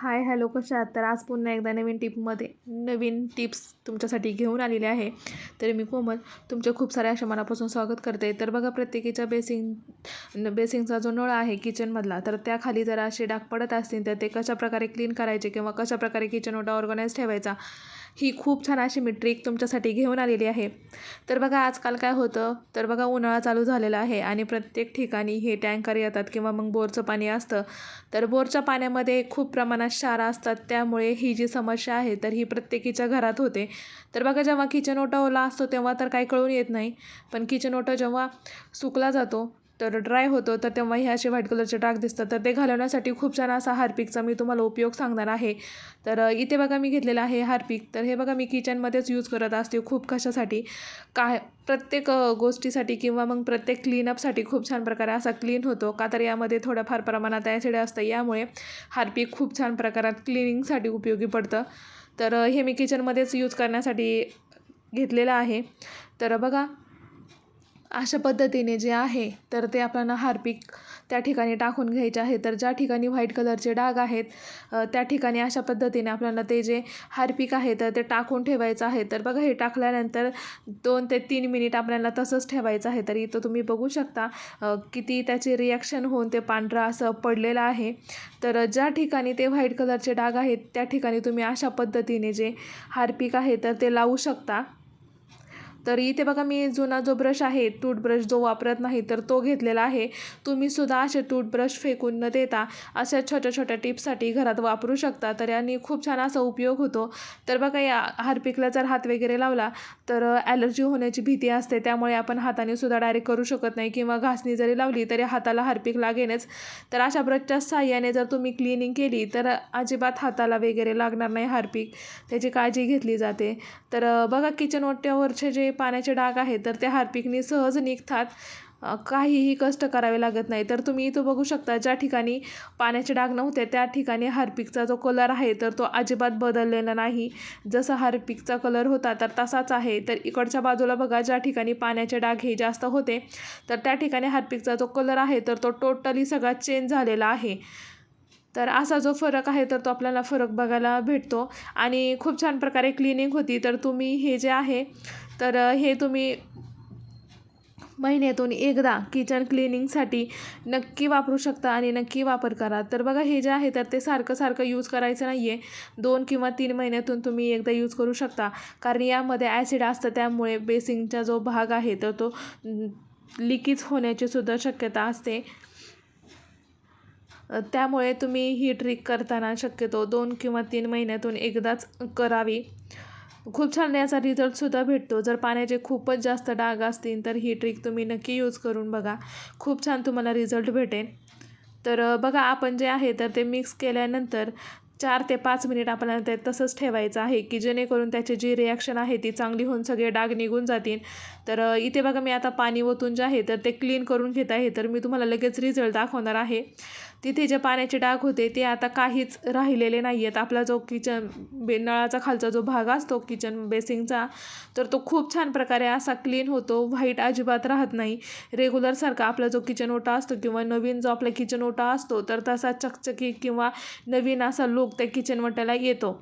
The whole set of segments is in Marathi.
हाय हॅलो कशा आहात? तर आज पुन्हा एकदा नवीन टिपमध्ये नवीन टिप्स तुमच्यासाठी घेऊन आलेले आहे. तर मी कोमल तुमचे खूप साऱ्या अशा मनापासून स्वागत करते. तर बघा प्रत्येकीच्या बेसिंग बेसिंगचा जो नळ आहे किचनमधला तर त्याखाली जर असे डाग पडत असतील तर ते कशाप्रकारे क्लीन करायचे किंवा कशाप्रकारे किचन ओटा ऑर्गनाईज ठेवायचा ही खूप छान अशी मी ट्रिक तुमच्यासाठी घेऊन आलेली आहे. तर बघा आजकाल काय होतं? तर बघा उन्हाळा चालू झालेला आहे आणि प्रत्येक ठिकाणी हे टँकर येतात किंवा मग बोरचं पाणी असतं. तर बोरच्या पाण्यामध्ये खूप प्रमाणात शारा असतात त्यामुळे ही जी समस्या आहे तर ही प्रत्येकीच्या घरात होते. तर बघा जेव्हा किचन ओटा ओला असतो तेव्हा तर काही कळून येत नाही. पण किचन ओटा जेव्हा सुकला जातो तर ड्राय होतो तर तेव्हा हे असे व्हाईट कलरचे डाग दिसतात. तर ते घालवण्यासाठी खूप छान असा हार्पिकचा मी तुम्हाला उपयोग सांगणार आहे. तर इथे बघा मी घेतलेला आहे हार्पिक. तर हे बघा मी किचनमध्येच यूज करत असते खूप कशासाठी. काय प्रत्येक गोष्टीसाठी किंवा मग प्रत्येक क्लीनअपसाठी खूप छान प्रकारे असा क्लीन होतो. का तर यामध्ये थोड्याफार प्रमाणात ॲसिड असतं. यामुळे हार्पिक खूप छान प्रकारात क्लिनिंगसाठी उपयोगी पडतं. तर हे मी किचनमध्येच यूज करण्यासाठी घेतलेलं आहे. तर बघा अशा पद्धतीने जे आहे तर ते आपल्याला हार्पिक त्या ठिकाणी टाकून घ्यायचे आहे. तर ज्या ठिकाणी व्हाईट कलरचे डाग आहेत त्या ठिकाणी अशा पद्धतीने आपल्याला ते जे हार्पिक आहे तर ते टाकून ठेवायचं आहे. तर बघा हे टाकल्यानंतर दोन ते तीन मिनिट आपल्याला तसंच ठेवायचं आहे. तर इथं तुम्ही बघू शकता किती त्याचे रिॲक्शन होऊन ते पांढरा असं पडलेलं आहे. तर ज्या ठिकाणी ते व्हाईट कलरचे डाग आहेत त्या ठिकाणी तुम्ही अशा पद्धतीने जे हार्पिक आहे तर ते लावू शकता. तर इथे बघा मी जुना जो ब्रश आहे टूथब्रश जो वापरत नाही तर तो घेतलेला आहे. तुम्हीसुद्धा असे टूथब्रश फेकून न देता अशा छोट्या छोट्या टिप्ससाठी घरात वापरू शकता. तर यांनी खूप छान असा उपयोग होतो. तर बघा या हार्पिकला जर हात वगैरे लावला तर ॲलर्जी होण्याची भीती असते. त्यामुळे आपण हाताने सुद्धा डायरेक्ट करू शकत नाही. किंवा घासणी जरी लावली तरी हाताला हार्पिक लागेनच. तर अशा ब्रशच्या साह्याने जर तुम्ही क्लिनिंग केली तर अजिबात हाताला वगैरे लागणार नाही हार्पिक. त्याची काळजी घेतली जाते. तर बघा किचन ओट्यावरचे जे पाण्याचे डाग आहेत तर ते हार्पिकनी सहज निघतात. काहीही कष्ट करावे लागत नाही. तर तुम्ही इथं बघू शकता ज्या ठिकाणी पाण्याचे डाग नव्हते त्या ठिकाणी हार्पिकचा जो कलर आहे तर तो अजिबात बदललेला नाही. जसं हार्पिकचा कलर होता तर तसाच आहे. तर इकडच्या बाजूला बघा ज्या ठिकाणी पाण्याचे डाग हे जास्त होते तर त्या ठिकाणी हार्पिकचा जो कलर आहे तर तो टोटली सगळा चेंज झालेला आहे. तर असा जो फरक आहे तर तो आपल्याला फरक बघायला भेटतो. आणि खूप छान प्रकारे क्लिनिंग होती. तर तुम्ही हे जे आहे तर हे तुम्ही महिन्यातून एकदा किचन क्लिनिंगसाठी नक्की वापरू शकता आणि नक्की वापर करा. तर बघा हे जे आहे तर ते सारखं सारखं यूज करायचं नाही आहे दोन किंवा तीन महिन्यातून तुम्ही एकदा यूज करू शकता. कारण यामध्ये ॲसिड असतं त्यामुळे बेसिंगचा जो भाग आहे तर तो लिकेज होण्याची सुद्धा शक्यता असते. त्यामुळे तुम्ही ही ट्रिक करताना शक्यतो दोन किंवा तीन महिन्यातून एकदाच करावी. खूप छान याचा रिझल्टसुद्धा भेटतो. जर पाण्याचे खूपच जास्त डाग असतील तर ही ट्रिक तुम्ही नक्की यूज करून बघा. खूप छान तुम्हाला रिझल्ट भेटेल. तर बघा आपण जे आहे तर ते मिक्स केल्यानंतर चार ते पाच मिनिट आपल्याला ते तसंच ठेवायचं आहे की जेणेकरून त्याची जी रिॲक्शन आहे ती चांगली होऊन सगळे डाग निघून जातील. तर इथे बघा मी आता पाणी ओतून जे आहे तर ते क्लीन करून घेत आहे. तर मी तुम्हाला लगेच रिझल्ट दाखवणार आहे. तिथे जे पाण्याचे डाग होते ते आता काहीच राहिलेले नाही आहेत आपला जो किचन बे नळाचा खालचा जो भाग असतो किचन बेसिंगचा तर तो खूप छान प्रकारे असा क्लीन होतो. व्हाईट अजिबात राहत नाही. रेग्युलरसारखा आपला जो किचन ओटा असतो किंवा नवीन जो आपला किचन ओटा असतो तर तसा चकचकी किंवा नवीन असा लुक त्या किचनवट्याला येतो.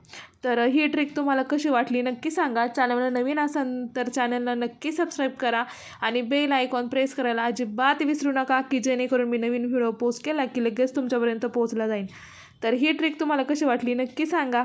तर ही ट्रिक तुम्हाला कशी वाटली नक्की सांगा. चॅनलला नवीन असाल तर चॅनलला नक्की सबस्क्राईब करा आणि बेल आयकॉन प्रेस करायला अजिबात विसरू नका की जेणेकरून मी नवीन व्हिडिओ पोस्ट केला की लगेच तुमच्यापर्यंत पोहोचला जाईल तर ही ट्रिक तुम्हाला कशी वाटली नक्की सांगा.